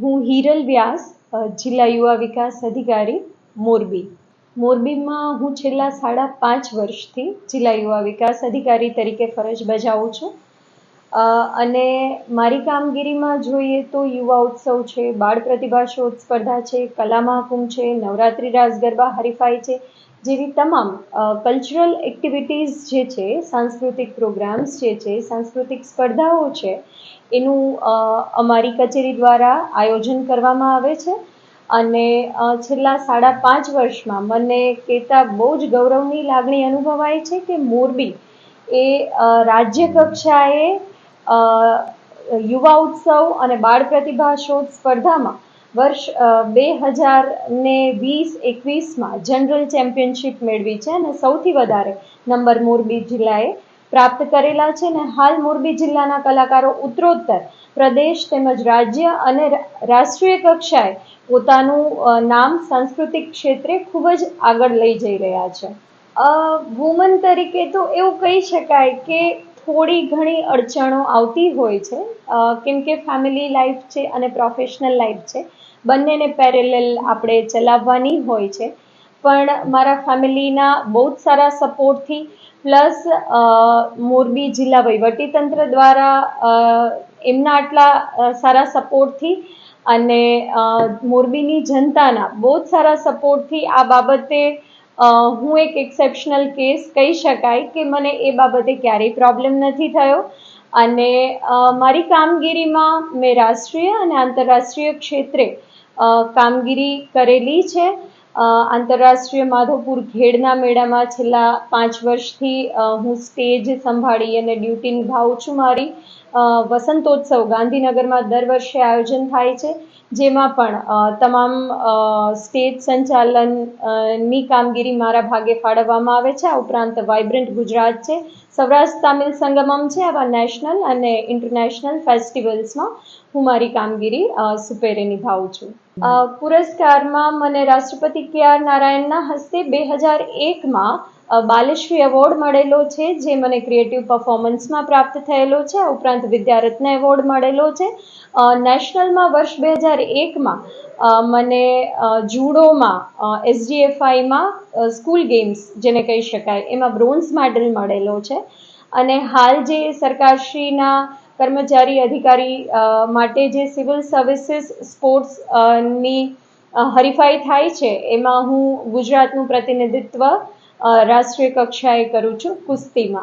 હું હિરલ વ્યાસ જિલ્લા યુવા વિકાસ અધિકારી, મોરબી. મોરબીમાં હું છેલ્લા સાડા પાંચ વર્ષથી જિલ્લા યુવા વિકાસ અધિકારી તરીકે ફરજ બજાવું છું. અને મારી કામગીરીમાં જોઈએ તો યુવા ઉત્સવ છે, બાળ પ્રતિભા શોધ સ્પર્ધા છે, કલા મહાકુંભ છે, નવરાત્રિ રાસ ગરબા હરીફાઈ છે જેવી તમામ કલ્ચરલ એક્ટિવિટીઝ જે છે, સાંસ્કૃતિક પ્રોગ્રામ્સ જે છે, સાંસ્કૃતિક સ્પર્ધાઓ છે, એનું અમારી કચેરી દ્વારા આયોજન કરવામાં આવે છે. અને છેલ્લા સાડા પાંચ વર્ષમાં મને કહેતા બહુ જ ગૌરવની લાગણી અનુભવાય છે કે મોરબી એ રાજ્ય કક્ષાએ યુવા ઉત્સવ અને બાળ પ્રતિભા શોધ સ્પર્ધામાં વર્ષ બે હજાર ને વીસ એકવીસમાં જનરલ ચેમ્પિયનશિપ મેળવી છે અને સૌથી વધારે નંબર મોરબી જિલ્લાએ પ્રાપ્ત કરેલા છે ને હાલ મોરબી જિલ્લાના કલાકારો ઉત્તરોત્તર પ્રદેશ તેમજ રાજ્ય અને રાષ્ટ્રીય કક્ષાએ પોતાનું નામ સાંસ્કૃતિક ક્ષેત્રે ખૂબ જ આગળ લઈ જઈ રહ્યા છે. વુમન તરીકે તો એવું કહી શકાય કે થોડી ઘણી અડચણો આવતી હોય છે. કેમ કે ફેમિલી લાઈફ છે અને પ્રોફેશનલ લાઈફ છે. બંનેને પેરેલલ આપણે ચલાવવાની હોય છે. પણ મારા ફેમિલીના બહુ જ સારા સપોર્ટથી પ્લસ મોરબી જિલ્લા વહીવટીતંત્ર દ્વારા એમના આટલા સારા સપોર્ટથી અને મોરબીની જનતાના બહુ જ સારા સપોર્ટથી આ બાબતે હું એક એક્સેપ્શનલ કેસ કહી શકાય કે મને એ બાબતે ક્યારેય પ્રોબ્લેમ નથી થયો. અને મારી કામગીરીમાં મેં રાષ્ટ્રીય અને આંતરરાષ્ટ્રીય ક્ષેત્રે કામગીરી કરેલી છે. આંતરરાષ્ટ્રીય માધવપુર ખેડના મેળામાં છેલ્લા પાંચ વર્ષથી હું સ્ટેજ સંભાળી અને ડ્યુટી નિભાવું છું મારી. વસંતોત્સવ ગાંધીનગરમાં દર વર્ષે આયોજન થાય છે, જેમાં પણ તમામ સ્ટેજ સંચાલનની કામગીરી મારા ભાગે ફાળવવામાં આવે છે. આ ઉપરાંત વાઇબ્રન્ટ ગુજરાત છે, સૌરાષ્ટ્ર તામિલ સંગમમ છે, આવા નેશનલ અને ઇન્ટરનેશનલ ફેસ્ટિવલ્સમાં હું મારી કામગીરી સુપેરે નિભાવું છું. પુરસ્કારમાં મને રાષ્ટ્રપતિ કે આર નારાયણના હસ્તે બે હજાર એકમાં બાલશ્રી એવોર્ડ મળેલો છે જે મને ક્રિએટિવ પરફોર્મન્સમાં પ્રાપ્ત થયેલો છે. આ ઉપરાંત વિદ્યારત્ન એવોર્ડ મળેલો છે. નેશનલમાં વર્ષ બે હજાર એકમાં મને જુડોમાં એસડીએફઆઈમાં સ્કૂલ ગેમ્સ જેને કહી શકાય એમાં બ્રોન્ઝ મેડલ મળેલો છે. અને હાલ જે સરકારશ્રીના કર્મચારી અધિકારી માટે જે સિવિલ સર્વિસીસ સ્પોર્ટ્સની અ, હરીફાઈ થાય છે એમાં હું ગુજરાતનું પ્રતિનિધિત્વ રાષ્ટ્રીય કક્ષાએ કરું છું કુસ્તીમાં.